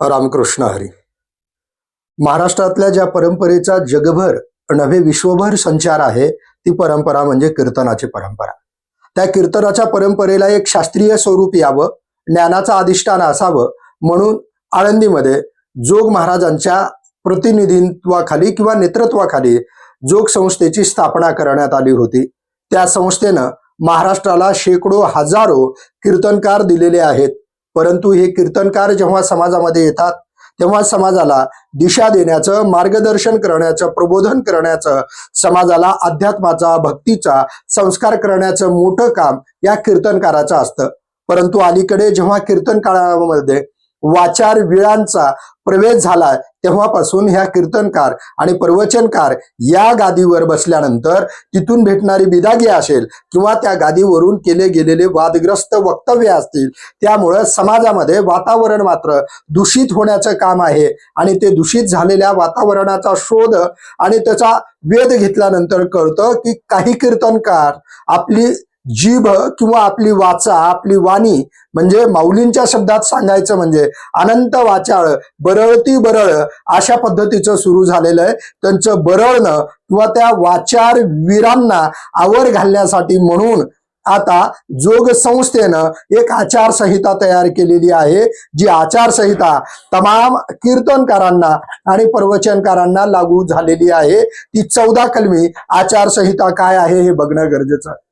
रामकृष्ण हरी. महाराष्ट्रातल्या ज्या परंपरेचा जगभर नव्हे विश्वभर संचार आहे ती परंपरा म्हणजे कीर्तनाची परंपरा. त्या कीर्तनाच्या परंपरेला एक शास्त्रीय स्वरूप यावं ज्ञानाचं अधिष्ठान असावं म्हणून आळंदीमध्ये जोग महाराजांच्या प्रतिनिधित्वाखाली किंवा नेतृत्वाखाली जोग संस्थेची स्थापना करण्यात आली होती. त्या संस्थेनं महाराष्ट्राला शेकडो हजारो कीर्तनकार दिलेले आहेत. परंतु हे कीर्तनकार जेव्हा समाजामध्ये येतात तेव्हा समाजाला दिशा देण्याचं मार्गदर्शन करण्याचं प्रबोधन करण्याचं समाजाला अध्यात्माचा भक्तीचा संस्कार करण्याचं मोठं काम या कीर्तनकाराचं असतं. परंतु अलीकडे जेव्हा कीर्तन काळामध्ये वाचार विळांचा प्रवेश झाला तेव्हापासून ह्या कीर्तनकार आणि प्रवचनकार या गादीवर बसल्यानंतर तिथून भेटणारी बिदागी असेल किंवा त्या गादीवरून केले गेलेले वादग्रस्त वक्तव्य असतील त्यामुळं समाजामध्ये वातावरण मात्र दूषित होण्याचं काम आहे आणि ते दूषित झालेल्या वातावरणाचा शोध आणि त्याचा वेध घेतल्यानंतर कळतं की काही कीर्तनकार आपली जीभ किंवा आपली वाचा आपली वाणी म्हणजे माऊलींच्या शब्दात सांगायचं म्हणजे अनंत वाचाळ बरळती बरळ अशा पद्धतीचं सुरू झालेलं आहे. त्यांचं बरळणं किंवा त्या वाचार वीरांना आवर घालण्यासाठी म्हणून आता जोग संस्थेनं एक आचारसंहिता तयार केलेली आहे जी आचारसंहिता तमाम कीर्तनकारांना आणि प्रवचनकारांना लागू झालेली आहे. ती चौदा कलमी आचारसंहिता काय आहे हे बघणं गरजेचं आहे.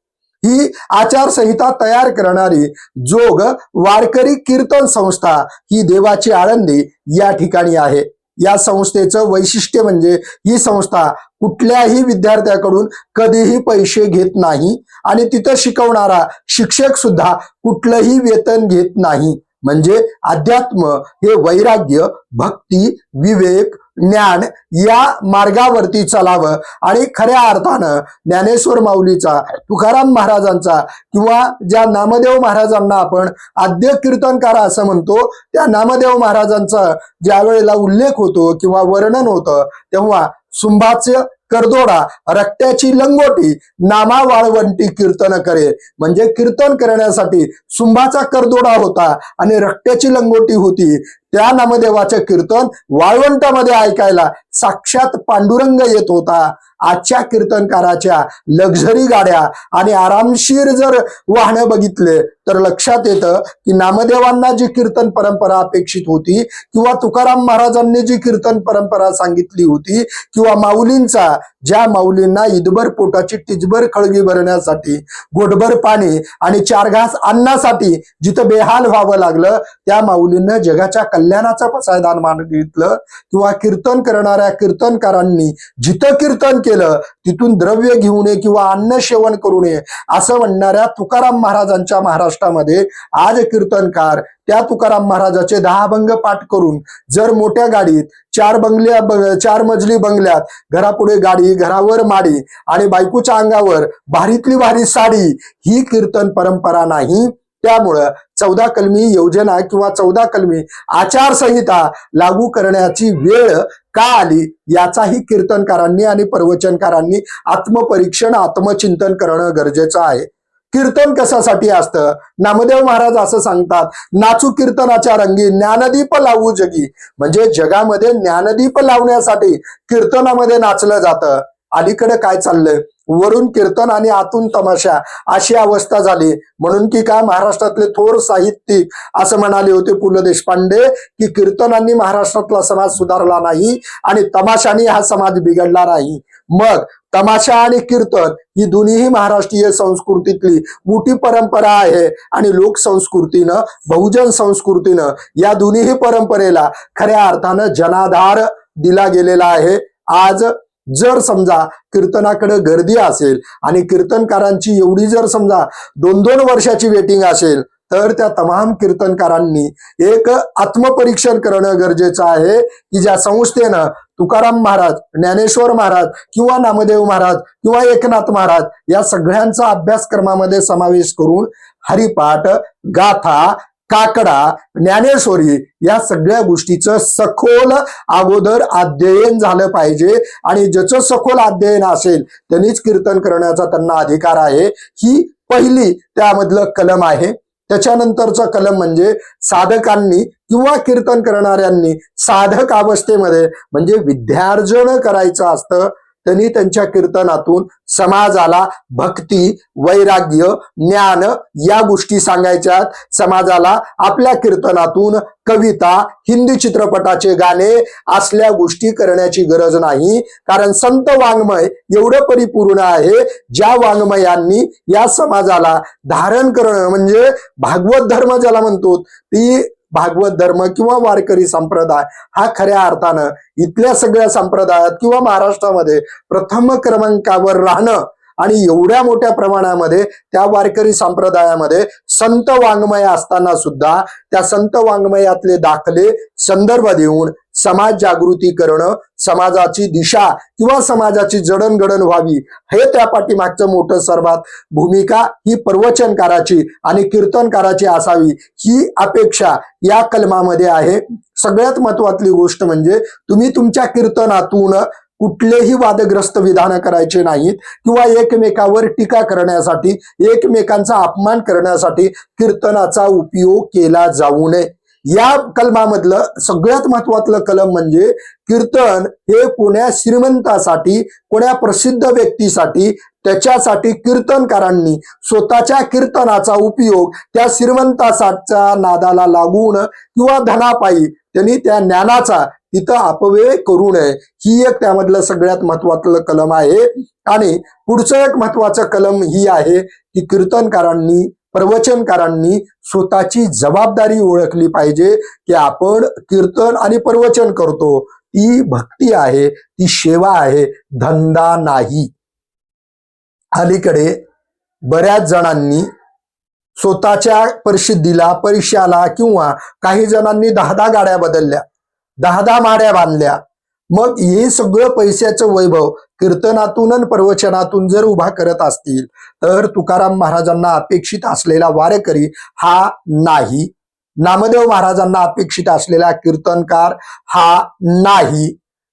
ही आचारसंहिता तयार करणारी जोग वारकरी कीर्तन संस्था ही देवाची आळंदी या ठिकाणी आहे. या संस्थेचं वैशिष्ट्य म्हणजे ही संस्था कुठल्याही विद्यार्थ्याकडून कधीही पैसे घेत नाही आणि तिथं शिकवणारा शिक्षक सुद्धा कुठलंही वेतन घेत नाही. म्हणजे अध्यात्म हे वैराग्य भक्ती विवेक ज्ञान या मार्गावरती चालावं आणि खऱ्या अर्थानं ज्ञानेश्वर माऊलीचा तुकाराम महाराजांचा किंवा ज्या नामदेव महाराजांना आपण आद्य कीर्तनकार असं म्हणतो त्या नामदेव महाराजांचा ज्या वेळेला उल्लेख होतो किंवा वर्णन होतं तेव्हा सुंभाचे करदोडा रक्त्याची लंगोटी नामा वाळवंटी कीर्तन करे म्हणजे कीर्तन करण्यासाठी सुंभाचा करदोडा होता आणि रक्त्याची लंगोटी होती. त्या नामदेवाचं कीर्तन वाळवंटामध्ये ऐकायला साक्षात पांडुरंग येत होता. आजच्या कीर्तनकाराच्या लक्झरी गाड्या आणि आरामशीर जर वाहनं बघितले तर लक्षात येतं की नामदेवांना जी कीर्तन परंपरा अपेक्षित होती किंवा तुकाराम महाराजांनी जी कीर्तन परंपरा सांगितली होती किंवा माऊलींचा ज्या माऊलींना ईदभर पोटाची टिजभर खळगी भरण्यासाठी गोटभर पाणी आणि चार घास अन्नासाठी जिथं बेहाल व्हावं लागलं त्या माऊलींना जगाच्या कल्याणाचं पसायदान मागितलं. किंवा कीर्तन करणाऱ्या कीर्तनकारांनी जिथं कीर्तन केलं तिथून द्रव्य घेऊ नये किंवा अन्न सेवन करू नये असं म्हणणाऱ्या तुकाराम महाराजांच्या महाराष्ट्रामध्ये आज कीर्तनकार त्या तुकाराम महाराजाचे दहा भंग पाठ करून जर मोठ्या गाडीत चार बंगल्या बंग चार मजली बंगल्यात. घरापुढे गाडी घरावर माडी आणि बायकोच्या अंगावर भारीतली भारी साडी ही कीर्तन परंपरा नाही. त्यामुळं चौदा कलमी योजना किंवा चौदा कलमी आचारसंहिता लागू करण्याची वेळ का आली याचाही कीर्तनकारांनी आणि प्रवचनकारांनी आत्मपरीक्षण आत्मचिंतन करणं गरजेचं आहे. कीर्तन कशासाठी असतं? नामदेव महाराज असं सांगतात नाचू कीर्तनाच्या रंगी ज्ञानदीप लावू जगी. म्हणजे जगामध्ये ज्ञानदीप लावण्यासाठी कीर्तनामध्ये नाचलं जातं. अलीकडे काय चाललंय? वरून कीर्तन आणि आतून तमाशा. अशी अवस्था झाली. म्हणून की काय? महाराष्ट्रातले थोर साहित्यिक असं म्हणाले होते पु. ल. देशपांडे की कीर्तनांनी महाराष्ट्रातला समाज सुधारला नाही आणि तमाशाने हा समाज बिघडला नाही. मग तमाशा आणि कीर्तन ही दोन्हीही महाराष्ट्रीय संस्कृतीतली मोठी परंपरा आहे आणि लोकसंस्कृतीनं बहुजन संस्कृतीनं या दोन्हीही परंपरेला खऱ्या अर्थानं जनाधार दिला गेलेला आहे. आज जर समजा कीर्तनाकडे गर्दी असेल आणि कीर्तनकारांची एवढी जर समजा दोन दोन वर्षाची वेटिंग असेल तर त्या तमाम कीर्तनकारांनी एक आत्मपरीक्षण करणं गरजेचं आहे की ज्या संस्थेनं तुकाराम महाराज ज्ञानेश्वर महाराज किंवा नामदेव महाराज किंवा एकनाथ महाराज या सगळ्यांचा अभ्यासक्रमामध्ये समावेश करून हरिपाठ गाथा काकडा ज्ञानेश्वरी या सगळ्या गोष्टीचं सखोल अगोदर अध्ययन झालं पाहिजे. आणि ज्याचं सखोल अध्ययन असेल त्यांनीच कीर्तन करण्याचा त्यांना अधिकार आहे. ही पहिली त्यामधलं कलम आहे. त्याच्यानंतरचा कलम म्हणजे साधकांनी किंवा कीर्तन करणाऱ्यांनी साधक अवस्थेमध्ये म्हणजे विद्यार्जन करायचं असतं. त्यांनी त्यांच्या कीर्तनातून समाजाला भक्ती वैराग्य ज्ञान या गोष्टी सांगायच्यात समाजाला आपल्या कीर्तनातून कविता हिंदी चित्रपटाचे गाणे असल्या गोष्टी करण्याची गरज नाही. कारण संत वाङ्मय एवढं परिपूर्ण आहे ज्या वाङ्मयांनी या समाजाला धारण करणं म्हणजे भागवत धर्म ज्याला म्हणतो ती भागवत धर्म किंवा वारकरी संप्रदाय हा खऱ्या अर्थानं इथल्या सगळ्या संप्रदायात किंवा महाराष्ट्रामध्ये प्रथम क्रमांकावर राहणं आणि एवढ्या मोठ्या प्रमाणामध्ये त्या वारकरी संप्रदायामध्ये संत वाङ्मय असताना सुद्धा त्या संत वाङ्मयातले दाखले संदर्भ देऊन समाज जागृती करणं समाजाची दिशा किंवा समाजाची जडणघडण व्हावी हे त्या पाठीमागचं मोठं सर्वात भूमिका ही प्रवचनकाराची आणि कीर्तनकाराची असावी ही अपेक्षा या कलमामध्ये आहे. सगळ्यात महत्वातली गोष्ट म्हणजे तुम्ही तुमच्या कीर्तनातून कुठलेही वादग्रस्त विधान करायचे नाहीत किंवा एकमेकावर टीका करण्यासाठी एकमेकांचा अपमान करण्यासाठी कीर्तनाचा उपयोग केला जाऊ नये. या कलमामधलं सगळ्यात महत्वातलं कलम म्हणजे कीर्तन हे कोण्या श्रीमंतासाठी कोण्या प्रसिद्ध व्यक्तीसाठी त्याच्यासाठी कीर्तनकारांनी स्वतःच्या कीर्तनाचा उपयोग त्या श्रीमंतासाठच्या नादाला लागून किंवा धनापायी त्यांनी त्या ज्ञानाचा तिथं अपव्यय करू नये. ही एक त्यामधलं सगळ्यात महत्वाचं कलम आहे. आणि पुढचं एक महत्वाचं कलम ही आहे की कीर्तनकारांनी प्रवचनकारांनी स्वतःची जबाबदारी ओळखली पाहिजे की आपण कीर्तन आणि प्रवचन करतो. ती भक्ती आहे ती सेवा आहे धंदा नाही. अलीकडे बऱ्याच जणांनी स्वतःच्या प्रसिद्धीला पैशाला किंवा काही जणांनी दहा दहा गाड्या बदलल्या. दहा दहा माड्या बांधल्या. मग हे सगळं पैशाचं वैभव कीर्तनातून प्रवचनातून जर उभा करत असतील तर तुकाराम महाराजांना अपेक्षित असलेला वारकरी हा नाही. नामदेव महाराजांना अपेक्षित असलेला कीर्तनकार हा नाही.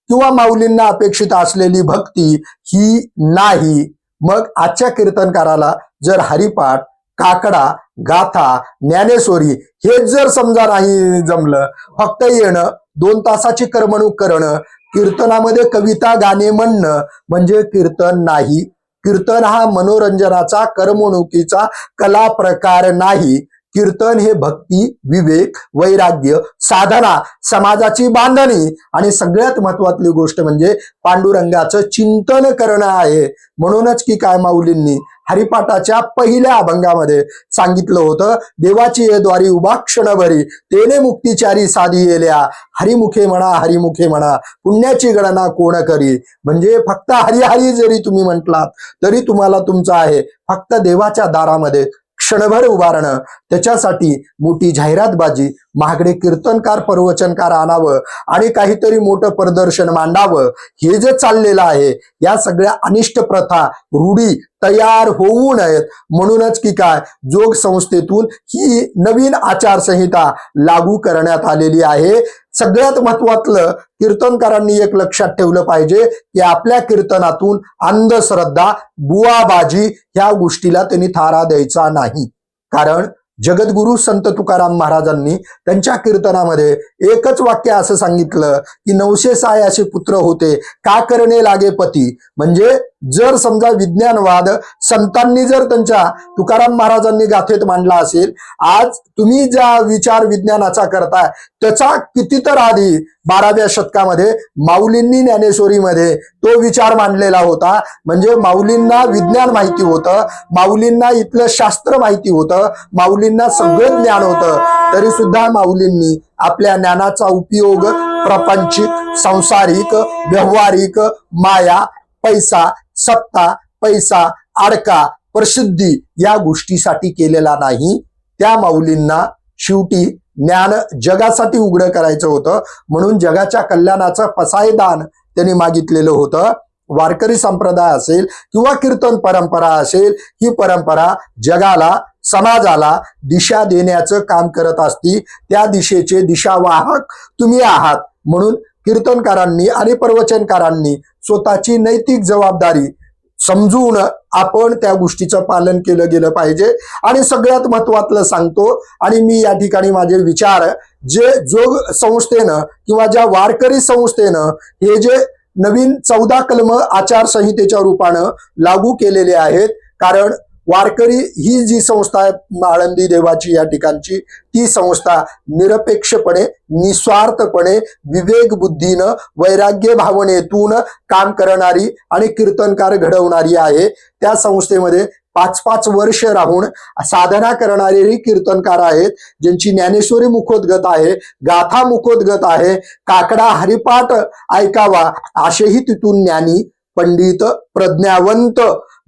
किंवा माऊलींना अपेक्षित असलेली भक्ती ही नाही. मग आजच्या कीर्तनकाराला जर हरिपाठ काकडा गाथा ज्ञानेश्वरी हेच जर समजा नाही जमलं फक्त येणं दोन तासाची करमणूक करणं कीर्तनामध्ये कविता गाणे म्हणणं म्हणजे कीर्तन नाही. कीर्तन हा मनोरंजनाचा करमणुकीचा कला प्रकार नाही. कीर्तन हे भक्ती विवेक वैराग्य साधना समाजाची बांधणी आणि सगळ्यात महत्वातली गोष्ट म्हणजे पांडुरंगाचं चिंतन करणं आहे. म्हणूनच की काय माऊलींनी हरिपाठाच्या पहिल्या अभंगामध्ये सांगितलं होतं देवाची ये द्वारी उभा क्षणभरी तेने मुक्तिचारी साधी येल्या. हरिमुखे म्हणा हरिमुखे म्हणा पुण्याची गणना कोण करी? म्हणजे फक्त हरिहरी जरी तुम्ही म्हटलात तरी तुम्हाला तुमचं आहे. फक्त देवाच्या दारामध्ये क्षणभर उभारणं. त्याच्यासाठी मोठी जाहिरातबाजी महागडे कीर्तनकार प्रवचनकार आणावं आणि काहीतरी मोठं प्रदर्शन मांडावं. हे जे चाललेलं आहे या सगळ्या अनिष्ट प्रथा रूढी तयार होऊ नयेत. म्हणूनच की काय जोग संस्थेतून ही नवीन आचारसंहिता लागू करण्यात आलेली आहे. सगळ्यात महत्वातलं कीर्तनकारांनी एक लक्षात ठेवलं पाहिजे की आपल्या कीर्तनातून अंधश्रद्धा बुवाबाजी ह्या गोष्टीला त्यांनी थारा द्यायचा नाही. कारण जगद्गुरु संत तुकाराम महाराजांनी त्यांच्या कीर्तनामध्ये एकच वाक्य असं सांगितलं की नवशे साय असे पुत्र होते. का करणे लागे पती? म्हणजे जर समजा विज्ञानवाद संतांनी जर त्यांच्या तुकाराम महाराजांनी गाथेत मांडला असेल आज तुम्ही ज्या विचार विज्ञानाचा करताय त्याचा किती तर आधी बाराव्या शतकामध्ये माऊलींनी ज्ञानेश्वरीमध्ये तो विचार मांडलेला होता. म्हणजे माऊलींना विज्ञान माहिती होतं माऊलींना इथलं शास्त्र माहिती होतं माऊलींना सगळं ज्ञान होतं. तरी सुद्धा माऊलींनी आपल्या ज्ञानाचा उपयोग प्रपंचिक सांसारिक व्यवहारिक माया पैसा सत्ता पैसा आडका प्रसिद्धी या गोष्टीसाठी केलेला नाही. त्या माऊलींना शेवटी ज्ञान जगासाठी उघडं करायचं होतं. म्हणून जगाच्या कल्याणाचं पसायदान त्यांनी मागितलेलं होतं. वारकरी संप्रदाय असेल किंवा कीर्तन परंपरा असेल ही परंपरा जगाला समाजाला दिशा देण्याचं काम करत असती. त्या दिशेचे दिशावाहक तुम्ही आहात. म्हणून कीर्तनकारांनी आणि प्रवचनकारांनी स्वतःची नैतिक जबाबदारी समजून आपण त्या गोष्टीचं पालन केलं गेलं पाहिजे. आणि सगळ्यात महत्वातलं सांगतो आणि मी या ठिकाणी माझे विचार जे जोग संस्थेनं किंवा ज्या वारकरी संस्थेनं हे जे नवीन चौदा कलम आचारसंहितेच्या रूपानं लागू केलेले आहेत कारण वारकरी ही जी संस्था आहे आळंदी देवाची या ठिकाणची ती संस्था निरपेक्षपणे निस्वार्थपणे विवेक बुद्धीनं वैराग्य भावनेतून काम करणारी आणि कीर्तनकार घडवणारी आहे. त्या संस्थेमध्ये पाच पाच वर्ष राहून साधना करणारे कीर्तनकार आहेत ज्यांची ज्ञानेश्वरी मुखोद्गत आहे गाथा मुखोद्गत आहे काकडा हरिपाठ ऐकावा असेही तिथून ज्ञानी पंडित प्रज्ञावंत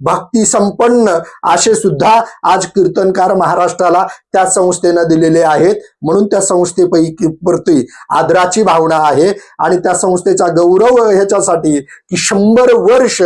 भक्ती संपन्न असे सुद्धा आज कीर्तनकार महाराष्ट्राला त्या संस्थेनं दिलेले आहेत. म्हणून त्या संस्थेपैकी प्रती आदराची भावना आहे. आणि त्या संस्थेचा गौरव ह्याच्यासाठी की शंभर वर्ष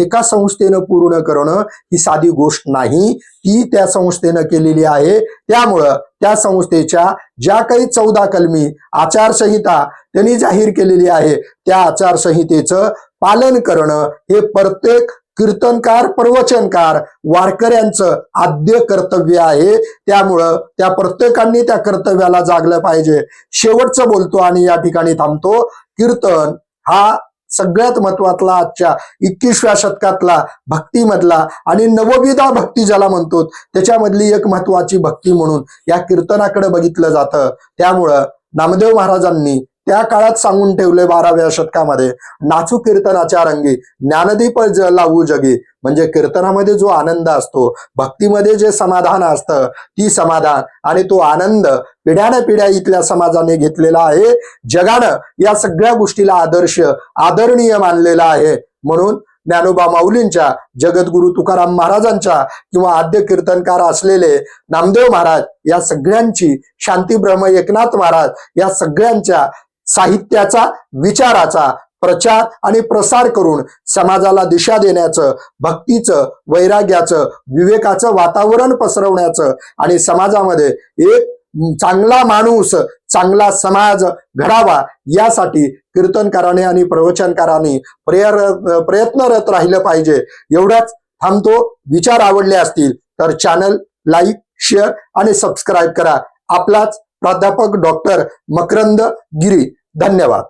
एका संस्थेनं पूर्ण करणं ही साधी गोष्ट नाही. ती त्या संस्थेनं केलेली आहे. त्यामुळं त्या संस्थेच्या ज्या काही चौदा कलमी आचारसंहिता त्यांनी जाहीर केलेली आहे त्या आचारसंहितेचं पालन करणं हे प्रत्येक कीर्तनकार प्रवचनकार वारकऱ्यांचं आद्य कर्तव्य आहे. त्यामुळं त्या प्रत्येकांनी त्या कर्तव्याला जागलं पाहिजे. शेवटचं बोलतो आणि या ठिकाणी थांबतो. कीर्तन हा सगळ्यात महत्वातला आजच्या एकवीसव्या शतकातला भक्तीमधला आणि नवविधा भक्ती ज्याला म्हणतो त्याच्यामधली एक महत्वाची भक्ती म्हणून या कीर्तनाकडे बघितलं जातं. त्यामुळं नामदेव महाराजांनी त्या काळात सांगून ठेवले बाराव्या शतकामध्ये नाचू कीर्तनाच्या रंगी ज्ञानदीप लावू जगी. म्हणजे कीर्तनामध्ये जो आनंद असतो भक्तीमध्ये जे समाधान असतं ती समाधान आणि तो आनंद पिढ्याने पिढ्या इथल्या समाजाने घेतलेला आहे. जगानं या सगळ्या गोष्टीला आदर्श आदरणीय मानलेला आहे. म्हणून ज्ञानोबा माऊलींच्या जगद्गुरु तुकाराम महाराजांच्या किंवा आद्य कीर्तनकार असलेले नामदेव महाराज या सगळ्यांची शांती ब्रह्म एकनाथ महाराज या सगळ्यांच्या साहित्याचा विचाराचा प्रचार आणि प्रसार करून समाजाला दिशा देण्याचं भक्तीचं वैराग्याचं विवेकाचं वातावरण पसरवण्याचं आणि समाजामध्ये एक चांगला माणूस चांगला समाज घडावा यासाठी कीर्तनकाराने आणि प्रवचनकाराने प्रेर प्रयत्नरत राहिलं पाहिजे. एवढाच थांबतो. विचार आवडले असतील तर चॅनल लाईक शेअर आणि सबस्क्राईब करा. आपलाच प्राध्यापक डॉक्टर मकरंद गिरी धन्यवाद.